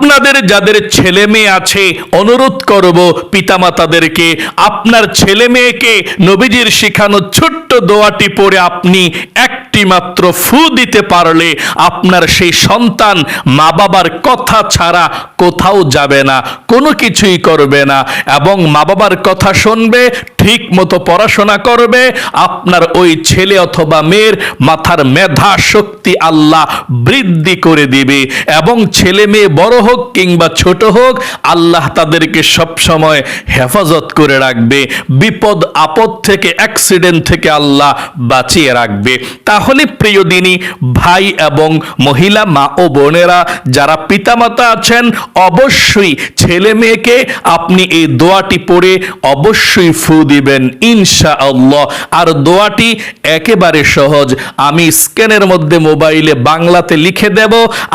আপনাদের যাদের ছেলে মেয়ে আছে অনুরোধ করব পিতামাতাদেরকে আপনার ছেলে মেয়েকে নবীজির শিখানো ছোট্ট দোয়াটি পড়ে আপনি একটি মাত্র ফু দিতে পারলে আপনার সেই সন্তান মা বাবার কথা ছাড়া কোথাও যাবে না, কোনো কিছুই করবে না এবং মা বাবার কথা শুনবে, ঠিক মতো পড়াশোনা করবে, আপনার ওই ছেলে অথবা মেয়ের মাথার মেধা শক্তি আল্লাহ বৃদ্ধি করে দিবে এবং ছেলে মেয়ে বড় হোক কিংবা ছোট হোক, আল্লাহ তাদেরকে সব সময় হেফাজত করে রাখবে। বিপদ, আপদ থেকে, অ্যাক্সিডেন্ট থেকে আল্লাহ বাঁচিয়ে রাখবে। তাহলে প্রিয় দিনী, ভাই এবং মহিলা, মা ও বোনেরা, যারা পিতামাতা আছেন, অবশ্যই ছেলে মেয়েকে আপনি এই দোয়াটি পড়ে অবশ্যই ফু দিবেন ইনশা আল্লাহ আর দোয়াটি একেবারে সহজ। আমি স্ক্যানের মধ্যে মোবাইলে বাংলাতে লিখে দেব,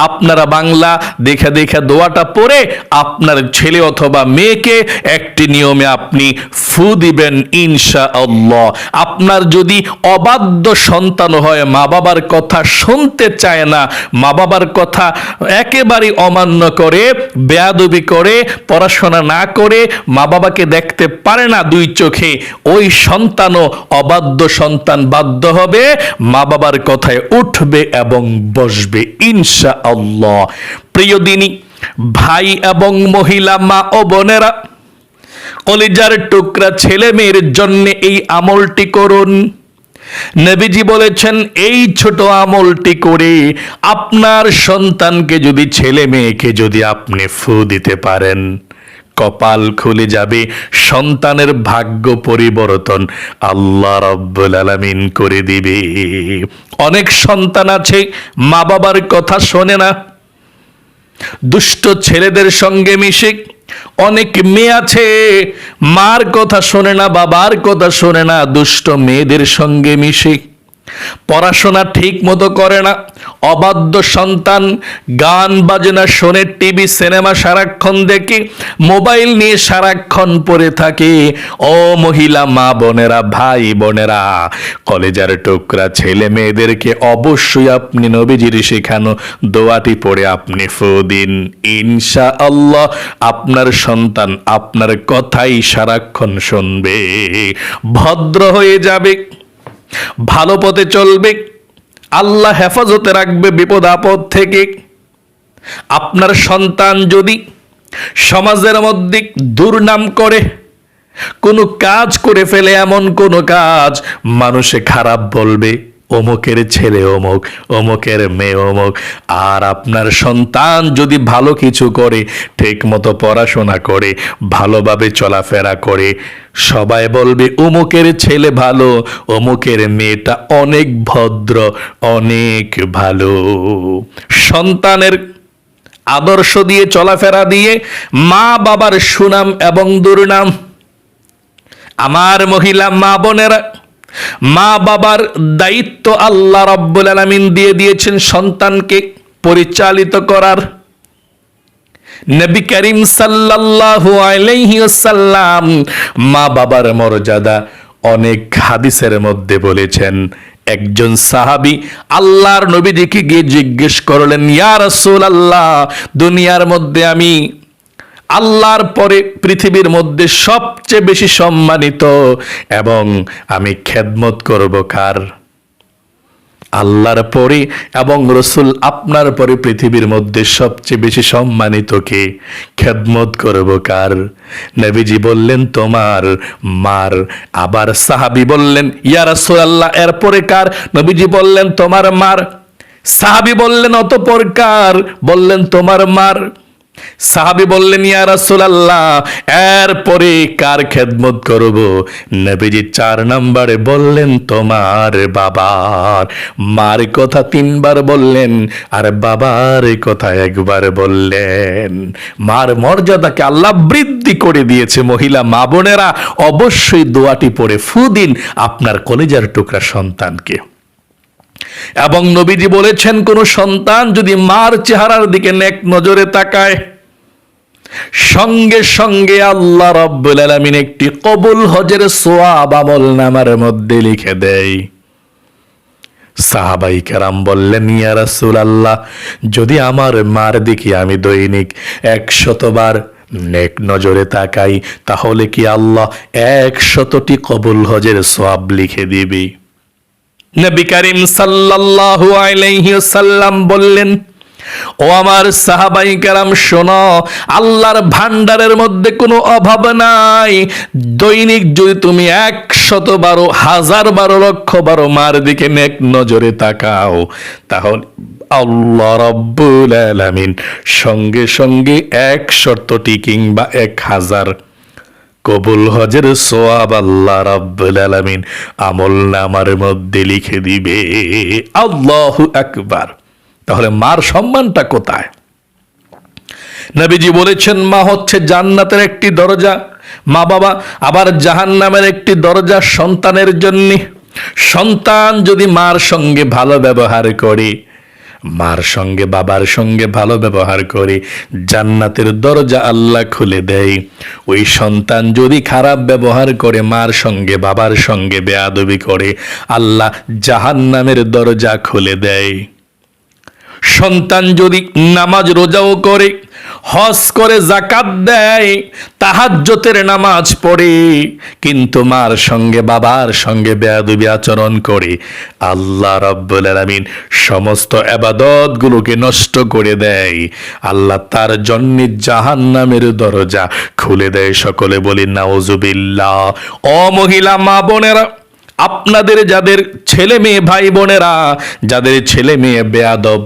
আপনারা বাংলা দেখে দেখে দোয়াটা পড়ে আপনার ছেলে অথবা মেয়েকে একটি নিয়মে আপনি ফু দিবেন ইনশা আল্লাহ আপনার যদি অবাধ্য সন্তান হয়, মা বাবার কথা শুনতে চায় না, মা বাবার কথা একেবারে অমান্য করে, বেয়াদবি করে, পড়াশোনা না করে, মা বাবাকে দেখতে পারে না দুই চোখে, ওই সন্তানও অবাধ্য সন্তান বাধ্য হবে, মা বাবার কথায় উঠবে এবং বসবে ইনশা আল্লাহ প্রিয় দিনী, ভাই এবং মহিলা, মা ও বোনেরা কলিজার টুকরা ছেলে মেয়ের জন্য এই আমলটি করুন। নবীজি বলেছেন, এই ছোট আমলটি করে আপনার সন্তানকে যদি ছেলে মেয়েকে যদি আপনি ফু দিতে পারেন, কপাল খুলে যাবে সন্তানের ভাগ্য পরিবর্তন আল্লাহ রব্বুল আলামিন করে দিবে। অনেক সন্তান আছে মা বাবার কথা শোনে না। দুষ্ট ছেলেদের সঙ্গে মিশে অনেক মেয়ে আছে, মার কথা শোনে না, বাবার কথা শোনে না, দুষ্ট মেয়েদের সঙ্গে মিশে। পড়াশোনা ঠিক মতো করে না। অবাধ্য সন্তান, গান বাজনা শোনে টিভি, সিনেমা সারাক্ষণ দেখে, মোবাইল নিয়ে সারাক্ষণ পড়ে থাকে। ও মহিলা, মা বোনেরা, ভাই বোনেরা, কলেজার টুকরা ছেলে মেয়েদেরকে অবশ্যই আপনি নবীজির শেখানো দোয়াটি পড়ে আপনি ফু দিন। ইনশা আল্লাহ আপনার সন্তান আপনার কথাই সারাক্ষণ শুনবে। ভদ্র হয়ে যাবে। ভালো পথে চলবে, আল্লাহ হেফাজতে রাখবে বিপদ আপদ থেকে। আপনার সন্তান যদি সমাজের মধ্যে দুর্নাম করে, কোনো কাজ করে ফেলে এমন কোনো কাজ মানুষে খারাপ বলবে। অমুকের ছেলে অমুক, অমুকের মেয়ে অমুক, আর আপনার সন্তান যদি ভালো কিছু করে, ঠিক মতো পড়াশোনা করে, ভালোভাবে চলাফেরা করে, সবাই বলবে, অমুকের ছেলে ভালো, অমুকের মেয়েটা অনেক ভদ্র, অনেক ভালো। সন্তানের আদর্শ দিয়ে চলাফেরা দিয়ে মা বাবার সুনাম এবং দুর্নাম। আমার মহিলা মা বোনেরা মা বাবার দায়িত্ব আল্লাহ রব্বুল আলমিন দিয়ে দিয়েছেন সন্তানকে পরিচালিত করার। নবী করিম সাল্লাল্লাহু আলাইহি ওয়াসাল্লাম মা বাবার মর্যাদা অনেক হাদিসের মধ্যে বলেছেন। একজন সাহাবী আল্লাহর নবীজিকে গিয়ে জিজ্ঞেস করলেন, ইয়া রাসূলুল্লাহ, দুনিয়ার মধ্যে আমি আল্লাহর পরে, পৃথিবীর মধ্যে সবচেয়ে বেশি সম্মানিত এবং আমি খেদমত করব কার? আল্লাহর পরে এবং রসুল আপনার পরে পৃথিবীর মধ্যে সবচেয়ে বেশি সম্মানিত কে? খেদমত করব কার? নবীজি বললেন, তোমার মার। আবার সাহাবি বললেন, ইয়া রাসূল আল্লাহ এরপরে কার? নবীজি বললেন, তোমার মার। সাহাবি বললেন, অতপর কার? বললেন, তোমার মার। সাহাবি বললেন, ইয়া রাসূলুল্লাহ, এরপরে কার খেদমত করব? নবীজি চার নম্বরে বললেন, তোমার বাবার। মার কথা তিনবার বললেন, আর বাবার কথা একবার বললেন। মার মর্যাদাকে আল্লাহ বৃদ্ধি করে দিয়েছে, মহিলা, মা বোনেরা। অবশ্যই দোয়াটি পড়ে ফুদিন আপনার কলেজার টুকরা সন্তানকে। এবং নবীজি বলেছেন, কোন সন্তান যদি মার চেহারার দিকে নেক নজরে তাকায়, সঙ্গে সঙ্গে আল্লাহ রব্বুল আলামিন একটি কবুল হজের সোয়াব আমল নামার মধ্যে লিখে দেয়। সাহাবাই কেরাম বললেন, ইয়া রাসূল আল্লাহ যদি আমার মার দিকে আমি দৈনিক একশতবার নেক নজরে তাকাই, তাহলে কি আল্লাহ একশতটি কবুল হজের সওয়াব লিখে দিবি? নবী করিম সাল্লাল্লাহু আলাইহি সাল্লাম বললেন, ও আমার সাহাবাই কেরাম, শোনো, আল্লাহর ভান্ডারের মধ্যে কোনো অভাব নাই। দৈনিক যদি তুমি একশত বারো, হাজার বারো, লক্ষ বারো মার দিকে নেক নজরে তাকাও, তাহলে আল্লাহ রব্বুল আলামিন সঙ্গে সঙ্গে এক শর্তটি কিংবা এক হাজার কবুল হজের সোয়াব আল্লাহ রাব্বুল আলামিন আমল নামার মধ্যে লিখে দিবে, আল্লাহু আকবার। তাহলে মার সম্মানটা কোথায়? নবীজি বলেছেন, মা হচ্ছে জান্নাতের একটি দরজা, মা বাবা আবার জাহান্নামের একটি দরজা সন্তানের জন্য। সন্তান যদি মার সঙ্গে ভালো ব্যবহার করে মার সঙ্গে, বাবার সঙ্গে ভালো ব্যবহার করে। জান্নাতের দরজা আল্লাহ খুলে দেয়। ওই সন্তান যদি খারাপ ব্যবহার করে, মার সঙ্গে, বাবার সঙ্গে বেয়াদবি করে, আল্লাহ জাহান্নামের দরজা খুলে দেয়। সন্তান যদি নামাজ রোজাও করে হজ করে জাকাত দেয়, তাহাজ্জতের নামাজ পড়ে, কিন্তু মার সঙ্গে, বাবার সঙ্গে বেয়াদবি আচরণ করে। আল্লাহ রব্বুল আলামিন সমস্ত আবাদতগুলোকে নষ্ট করে দেয়। আল্লাহ তার জন্য জাহান্নামের দরজা খুলে দেয়। সকলে বলি, নাউজুবিল্লাহ। ও মহিলা, মা বোনেরা, আপনাদের যাদের ছেলে মেয়ে, ভাই বোনেরা, যাদের ছেলে মেয়ে বেয়াদব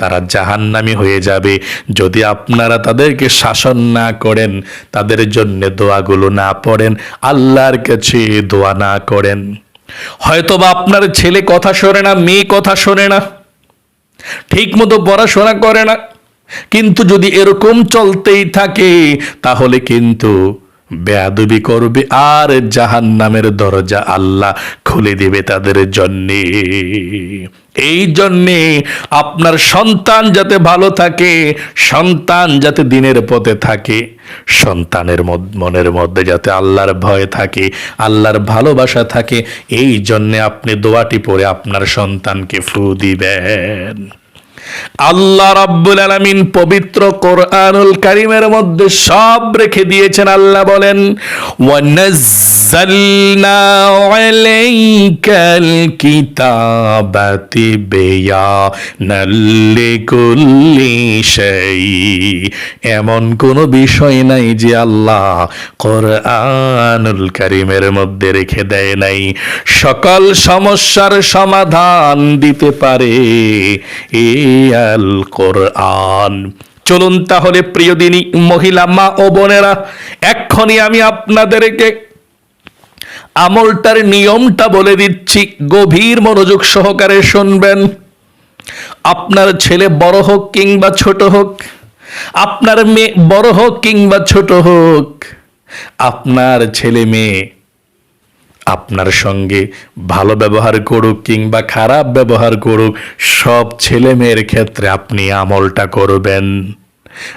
তারা জাহান্নামি হয়ে যাবে। যদি আপনারা তাদেরকে শাসন না করেন, তাদের জন্য দোয়াগুলো না পড়েন, আল্লাহর কাছে দোয়া না করেন। হয়তোবা আপনার ছেলে কথা শোনে না, মেয়ে কথা শোনে না ঠিক মতো পড়াশোনা করে না, কিন্তু যদি এরকম চলতেই থাকে, তাহলে কিন্তু বেয়াদবি করবে আর জাহান নামের দরজা আল্লাহ খুলে দেবে তাদের জন্যে। এই জন্যে আপনার সন্তান যাতে ভালো থাকে, সন্তান যাতে দিনের পথে থাকে, সন্তানের মনের মধ্যে যাতে আল্লাহর ভয় থাকে, আল্লাহর ভালোবাসা থাকে, এই জন্যে আপনি দোয়াটি পরে আপনার সন্তানকে ফু দিবেন। আল্লাহ রাব্বুল আলামিন পবিত্র কোরআনুল কারীমের মধ্যে সব রেখে দিয়েছেন। আল্লাহ বলেন, ওয়ানাজ্জালনা আলাইকাল কিতাবাতি বিয়ানাল লিকুল্লি শাই এমন কোনো বিষয় নাই যে আল্লাহ কোরআনুল কারীমের মধ্যে রেখে দেয় নাই। সকল সমস্যার সমাধান দিতে পারে। এ আল কোরআন। চলুন তাহলে প্রিয় দিনী মহিলা মা ও বোনেরা এক্ষণি আমি আপনাদেরকে আমলটার নিয়মটা বলে দিচ্ছি। গভীর মনোযোগ সহকারে শুনবেন। আপনার ছেলে বড় হোক কিংবা ছোট হোক, আপনার মেয়ে বড় হোক কিংবা ছোট হোক, আপনার ছেলে মেয়ে আপনার সঙ্গে ভালো ব্যবহার করুক কিংবা খারাপ ব্যবহার করুক, সব ছেলে মেয়ের ক্ষেত্রে আপনি আমলটা করবেন।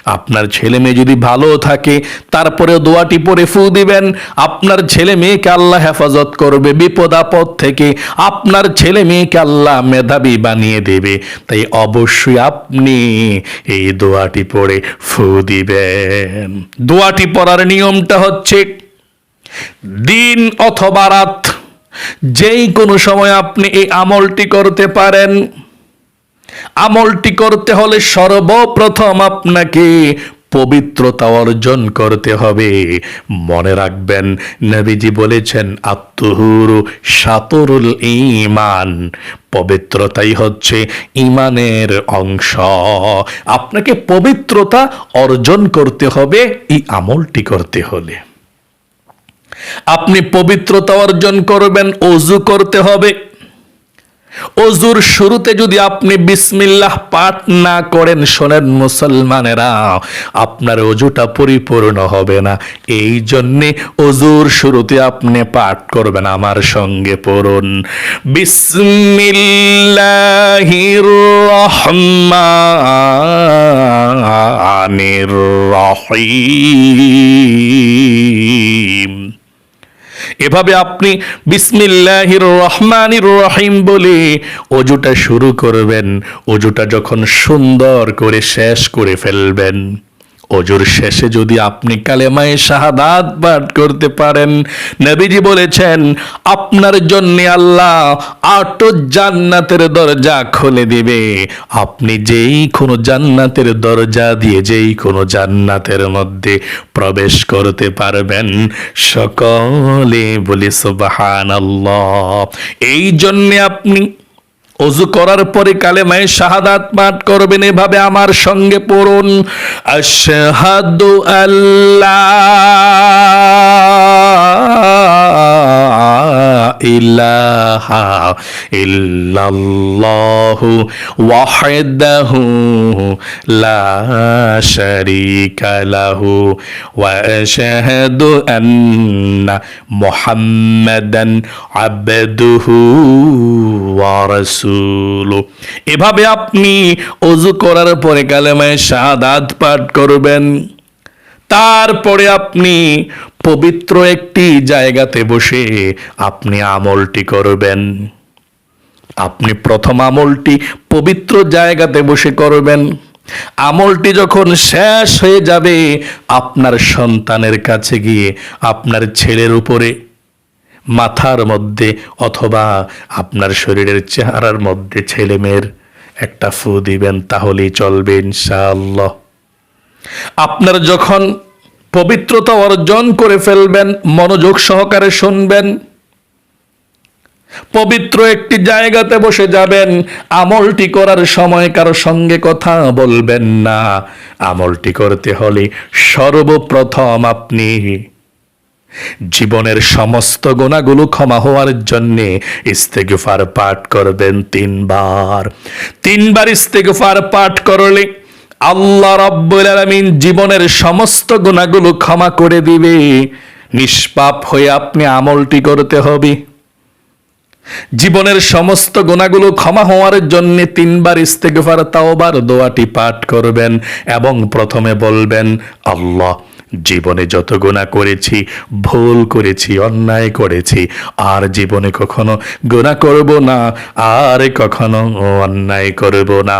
আপনার ছেলে মেয়ে যদি ভালো থাকে তারপরে দোয়াটি পরে ফু দিবেন। আপনার ছেলে মেয়েকে আল্লাহ হেফাজত করবে বিপদ আপদ থেকে। আপনার ছেলে মেয়েকে আল্লাহ মেধাবী বানিয়ে দেবে। তাই অবশ্যই আপনি এই দোয়াটি পরে ফু দিবেন। দোয়াটি পড়ার নিয়মটা হচ্ছে দিন অথবা রাত, যেই কোনো সময় আপনি এই আমলটি করতে পারেন। আমলটি করতে হলে সর্বপ্রথম আপনাকে পবিত্রতা অর্জন করতে হবে। মনে রাখবেন, নবীজি বলেছেন, আত্মহুরু সাতরুল ইমান পবিত্রতাই হচ্ছে ইমানের অংশ। আপনাকে পবিত্রতা অর্জন করতে হবে এই আমলটি করতে হলে। আপনি পবিত্রতা অর্জন করবেন, অজু করতে হবে। অজুর শুরুতে যদি আপনি বিসমিল্লাহ পাঠ না করেন, শোনেন মুসলমানেরা, আপনার অজুটা পরিপূর্ণ হবে না। এই জন্যে অজুর শুরুতে আপনি পাঠ করবেন, আমার সঙ্গে পড়ুন। বিসমিল্লাহির রহমানির রহিম। এভাবে আপনি বিসমিল্লাহির রহমানির রহিম বলে অজুটা শুরু করবেন, অজুটা যখন সুন্দর করে শেষ করে ফেলবেন। অজুর শেষে যদি আপনি কালেমায়ে শাহাদাত পাঠ করতে পারেন, নবীজি বলেছেন, আপনার জন্য আল্লাহ আট জান্নাতের দরজা খুলে দিবে। আপনি যেই কোনো জান্নাতের দরজা দিয়ে যেই কোনো জান্নাতের মধ্যে প্রবেশ করতে পারবেন। সকলে বলে, সুবহানাল্লাহ। এই জন্যে আপনি অজু করার পরে কালে মায়ের শাহাদাত পাঠ করবেন এভাবে আমার সঙ্গে পড়ুন। আশহাদু আল্লাহ ইলাহা ইল্লাল্লাহু ওয়াহদাহু লা শারীকা লাহু ওয়া আশহাদু আন্না মুহাম্মাদান আবদুহু ওয়া রাসূলু। এভাবে আপনি অজু করার পরে কালেমায় শাহাদাত পাঠ করবেন। তারপরে আপনি পবিত্র একটি জায়গাতে বসে আপনি আমলটি করবেন। আপনি প্রথম আমলটি পবিত্র জায়গাতে বসে করবেন। আমলটি যখন শেষ হয়ে যাবে, আপনার সন্তানের কাছে গিয়ে আপনার ছেলের উপরে, মাথার মধ্যে অথবা আপনার শরীরের চেহারার মধ্যে ছেলে মেয়ের একটা ফু দিবেন, তাহলেই চলবে ইনশাআল্লাহ। আপনার যখন পবিত্রতা অর্জন করে ফেলবেন, মনোযোগ সহকারে শুনবেন। পবিত্র একটি জায়গাতে বসে যাবেন, আমলটি করার সময় কারও সঙ্গে কথা বলবেন না। আমলটি করতে হলে সর্বপ্রথম আপনি জীবনের সমস্ত গুণাগুলো ক্ষমা হওয়ার জন্যে ইস্তেগফার পাঠ করবেন তিনবার। তিনবার ইস্তেগফার পাঠ করলে আল্লাহ রব্বুল আলামিন জীবনের সমস্ত গুণাগুলো ক্ষমা করে দিবে। নিষ্পাপ হয়ে আপনি আমলটি করতে হবে। জীবনের সমস্ত গোনাগুলো ক্ষমা হওয়ার জন্য তিনবার ইস্তেগফার, তাওবার, দোয়াটি পাঠ করবেন এবং প্রথমে বলবেন, আল্লাহ, জীবনে যত গুণা করেছি, ভুল করেছি, অন্যায় করেছি, আর জীবনে কখনো গুণা করব না, আর কখনো অন্যায় করব না।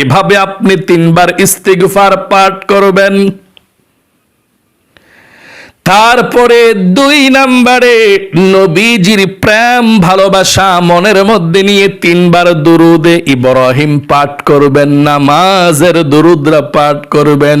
এভাবে আপনি তিনবার ইস্তিগফার পাঠ করবেন। তারপরে দুই নাম্বারে নবীজির প্রেম, ভালোবাসা মনের মধ্যে নিয়ে তিনবার দুরুদে ইব্রাহিম পাঠ করবেন, নামাজের দুরুদরা পাঠ করবেন।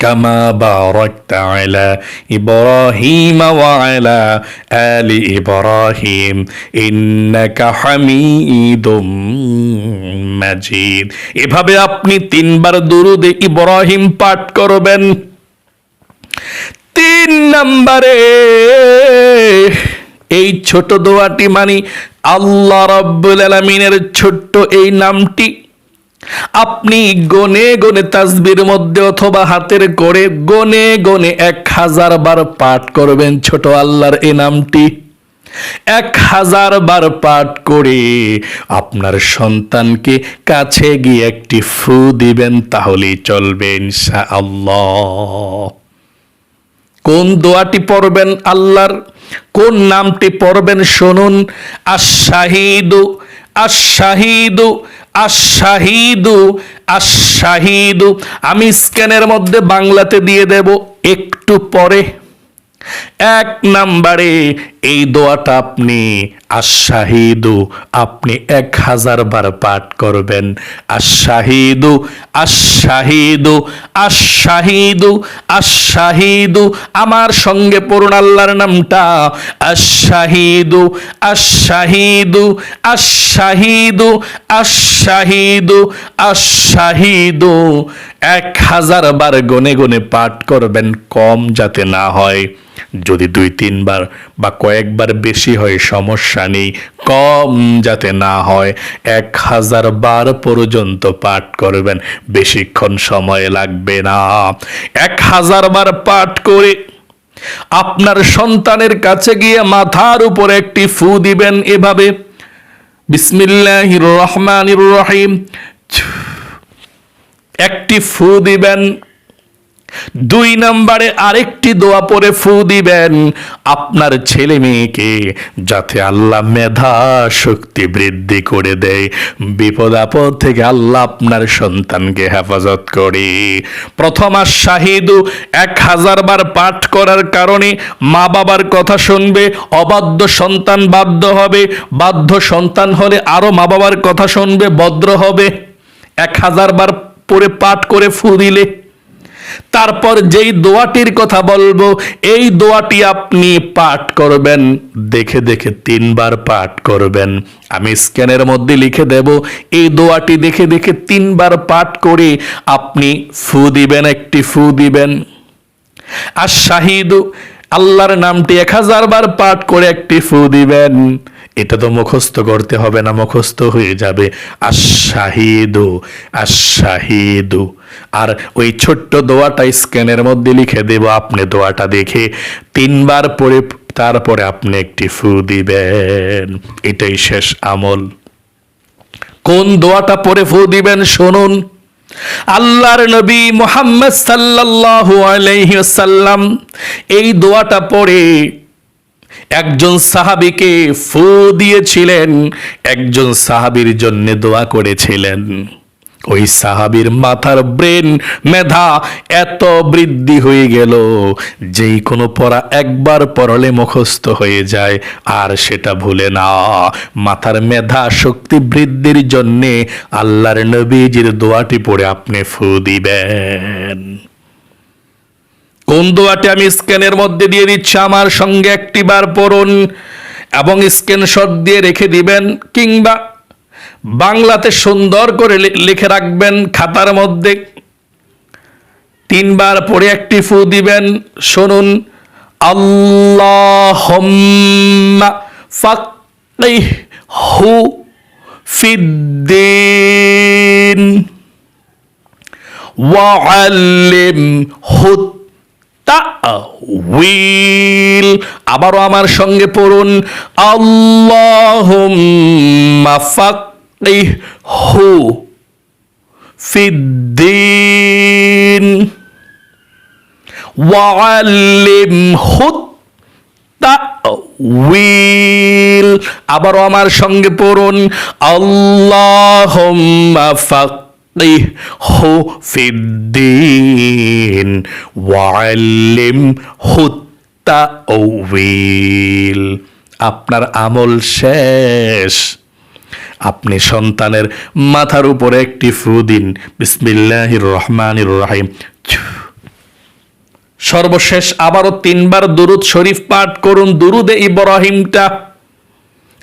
كما باركت على ابراهيم وعلى ال ابراهيم انك حميد মাজিদ এভাবে আপনি তিনবার দুরুদে ইব্রাহিম পাঠ করবেন তিন নম্বরে এই ছোট দোয়াটি মানি আল্লাহ রাব্বুল আলামিনের ছোট্ট এই নামটি আপনি গনে গনে তাসবির মধ্যে অথবা হাতের করে গনে গনে এক হাজার বার পাঠ করবেন ছোট আল্লাহর এ নামটি এক হাজার বার পাঠ করে আপনার সন্তানকে কাছে গিয়ে একটি ফু দিবেন, তাহলেই চলবে ইনশা আল্লাহ কোন দোয়াটি পড়বেন আল্লাহর, কোন নামটি পড়বেন শুনুন আশাহিদু আশাহিদু আশাহিদু আশাহিদু। আমি স্ক্যানের মধ্যে বাংলাতে দিয়ে দেব একটু পরে। এক নাম্বারে, এই দোয়াটা আপনি আশাহিদু আপনি এক হাজার বার পাঠ করবেন। আশাহিদু আশাহিদু আশাহিদু আশাহিদু আমার সঙ্গে পড়ুন আল্লাহর নামটা। আশাহিদু আশাহিদু আশাহিদু আশাহিদু আশাহিদু এক হাজার বার গনে গনে পাঠ করবেন, কম যাতে না হয়। যদি দুই তিনবার বা কয়েকবার বেশি হয়, সমস্যা নেই, কম যাতে না হয়। এক হাজার বার পর্যন্ত পাঠ করবেন, বেশিক্ষণ সময় লাগবে না। এক হাজার বার পাঠ করে আপনার সন্তানের কাছে গিয়ে মাথার উপর একটি ফু দিবেন এভাবে। বিসমিল্লাহির রহমানির রহিম। একটি ফু দিবেন, দুই নম্বরে আরেকটি দোয়া পরে ফু দিবেন। আপনার ছেলে মেয়েকে যাতে আল্লাহ মেধা শক্তি বৃদ্ধি করে দেয়, বিপদ আপদ থেকে আল্লাহ আপনার সন্তানকে হেফাজত করে। প্রথম আর শাহিদু এক হাজার বার পাঠ করার কারণে মা বাবার কথা শুনবে, অবাধ্য সন্তান বাধ্য হবে, বাধ্য সন্তান হলে আরও মা বাবার কথা শুনবে, ভদ্র হবে। এক হাজার বার পরে পাঠ করে ফু দিলে। তারপর যেই দোয়াটির কথা বলব, এই দোয়াটি আপনি পাঠ করবেন, দেখে দেখে তিনবার পাঠ করবেন। আমি স্ক্যানের মধ্যে লিখে দেব, এই দোয়াটি দেখে দেখে তিনবার পাঠ করে আপনি ফু দিবেন, একটি ফু দিবেন। আর শাহিদ, আল্লাহর নামটি এক হাজার বার পাঠ করে একটি ফু দিবেন। এটা তো মুখস্থ করতে হবে না, মুখস্থ হয়ে যাবে। আশাহিদু আশাহিদু। আর ওই ছোট্ট দোয়াটা স্ক্যানের মধ্যে লিখে দেব, আপনি দোয়াটা দেখে তিনবার পরে তারপরে আপনি একটি ফু দিবেন। এটাই শেষ আমল। কোন দোয়াটা পরে ফু দিবেন শুনুন। আল্লাহর নবী মোহাম্মদ সাল্লাল্লাহু আলাইহি ওয়াসাল্লাম এই দোয়াটা পড়ে একজন সাহাবীকে ফু দিয়েছিলেন, একজন সাহাবীর জন্য দোয়া করেছিলেন। ওই সাহাবীর মাথার ব্রেন মেধা এত বৃদ্ধি হয়ে গেল যেই কোনো পড়া একবার পড়লে মুখস্থ হয়ে যায়, আর সেটা ভুলে না। মাথার মেধা শক্তি বৃদ্ধির জন্যে আল্লাহর নবীজির দোয়াটি পড়ে আপনি ফু দিবেন। কোন দোয়াটি আমি স্ক্যানের মধ্যে দিয়ে দিচ্ছি, আমার সঙ্গে একটিবার পড়ুন এবং স্ক্রিনশট দিয়ে রেখে দিবেন, কিংবা বাংলাতে সুন্দর করে লিখে রাখবেন খাতার মধ্যে। তিনবার পরে একটি ফু দিবেন, শুনুন আল্লাহ হু ফিদ্দিন তা উইল আবারও আমার সঙ্গে পড়ুন। আল্লাহ হু ফিদ্দিন ওয়ালিম হুত উইল আবারও আমার সঙ্গে পড়ুন। আল্লাহ ফাক আল্লাহুম্মা ফাক্কিহু ফিদ্দিন ওয়াল্লিমহু তাউইল আপনার আমল শেষ। আপনি সন্তানের মাথার উপরে একটি ফু দিন। বিসমিল্লাহির রহমানির রহিম। সর্বশেষ আবারও তিনবার দুরুদ শরীফ পাঠ করুন। দুরুদে ইব্রাহিমটা,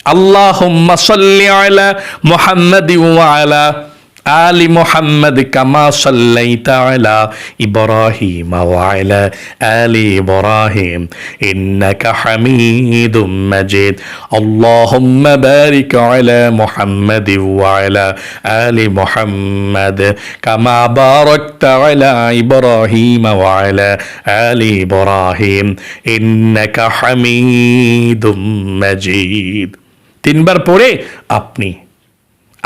আল্লাহুম্মা সাল্লি আলা মুহাম্মাদি আলা আলি মুহাম্মাদ কামা সাল্লাইতা আলা ইব্রাহিম ওয়া আলা আলি ইব্রাহিম, ইন্নাকা হামিদুম মাজিদ। আল্লাহুম্মা বারিক আলা মুহাম্মাদ ওয়া আলা আলি মুহাম্মাদ কামা বারাকতা আলা ইব্রাহিম ওয়া আলা আলি ইব্রাহিম, ইন্নাকা হামিদুম মাজিদ। তিনবার পরে আপনি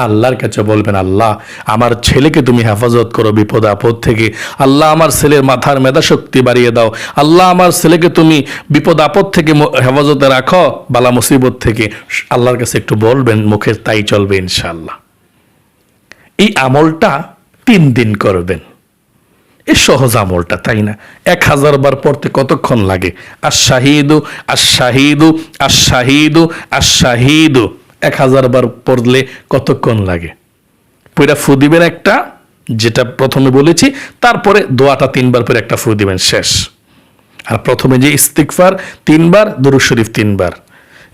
আল্লাহর কাছে বলবেন, আল্লাহ, আমার ছেলেকে তুমি হেফাজত করো বিপদ আপদ থেকে। আল্লাহ, আমার ছেলের মাথার মেধা শক্তি বাড়িয়ে দাও। আল্লাহ, আমার ছেলেকে তুমি বিপদ আপদ থেকে হেফাজতে রাখো, বালা মুসিবত থেকে। আল্লাহর কাছে একটু বলবেন মুখের তাই চলবে ইনশাল্লাহ এই আমলটা তিন দিন করবেন। এ সহজ আমলটা, তাই না? এক হাজার বার পড়তে কতক্ষণ লাগে? আর শাহিদু আর শাহিদু এক হাজার বার পড়লে কতক্ষণ লাগে? পয়টা ফু দিবেন একটা, যেটা প্রথমে বলেছি, তারপরে দোয়াটা তিনবার পরে একটা ফু দিবেন, শেষ। আর প্রথমে যে ইস্তিকফার তিনবার দুরু শরীফ তিনবার।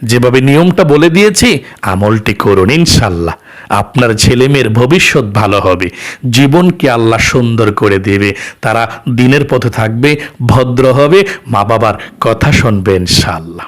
যেভাবে নিয়মটা বলে দিয়েছি, আমলটি করুন ইনশাল্লাহ আপনার ছেলে মেয়ের ভবিষ্যৎ ভালো হবে। জীবনকে আল্লাহ সুন্দর করে দেবে। তারা দিনের পথে থাকবে, ভদ্র হবে মা বাবার কথা শুনবে ইনশাল্লাহ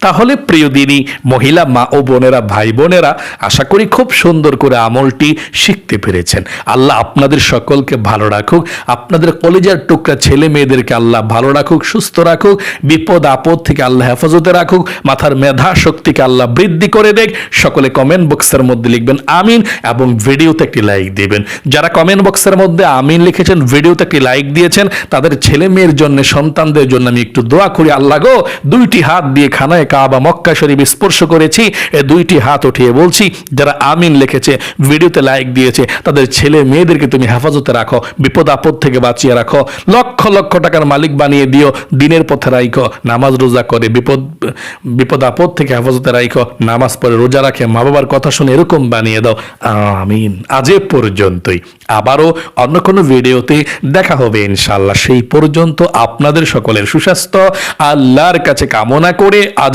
তাহলে প্রিয় দিনী, মহিলা মা ও বোনেরা, ভাই বোনেরা, আশা করি খুব সুন্দর করে আমলটি শিখতে পেরেছেন। আল্লাহ আপনাদের সকলকে ভালো রাখুক, আপনাদের কলেজের টুকরা ছেলে মেয়েদেরকে আল্লাহ ভালো রাখুক, সুস্থ রাখুক, বিপদ আপদ থেকে আল্লাহ হেফাজতে রাখুক, মাথার মেধা শক্তিকে আল্লাহ বৃদ্ধি করে দেখ। সকলে কমেন্ট বক্সের মধ্যে লিখবেন আমিন এবং ভিডিওতে একটি লাইক দিবেন। যারা কমেন্ট বক্সের মধ্যে আমিন লিখেছেন, ভিডিওতে একটি লাইক দিয়েছেন, তাদের ছেলে মেয়ের জন্য, সন্তানদের জন্য আমি একটু দোয়া করি, আল্লাহ গো, দুইটি হাত দিয়ে খানায় কাবা মক্কা শরীফ স্পর্শ করেছি, এ দুইটি হাত উঠিয়ে বলছি, যারা আমিন লিখেছে, ভিডিওতে লাইক দিয়েছে, তাদের ছেলে মেয়েদেরকে তুমি হেফাজতে রাখো, বিপদ আপদ থেকে বাঁচিয়ে রাখো, লক্ষ লক্ষ টাকার মালিক বানিয়ে দিও, দিনের পথে রাখো নামাজ রোজা করে, বিপদ বিপদ আপদ থেকে হেফাজতে রাখো নামাজ পড়ে রোজা রাখে মা বাবার কথা শুনে এরকম বানিয়ে দাও, আমিন। আজ পর্যন্তই। আবারও অন্য কোনো ভিডিওতে দেখা হবে ইনশাল্লাহ সেই পর্যন্ত আপনাদের সকলের সুস্বাস্থ্য, আল্লাহর কাছে কামনা করে আজ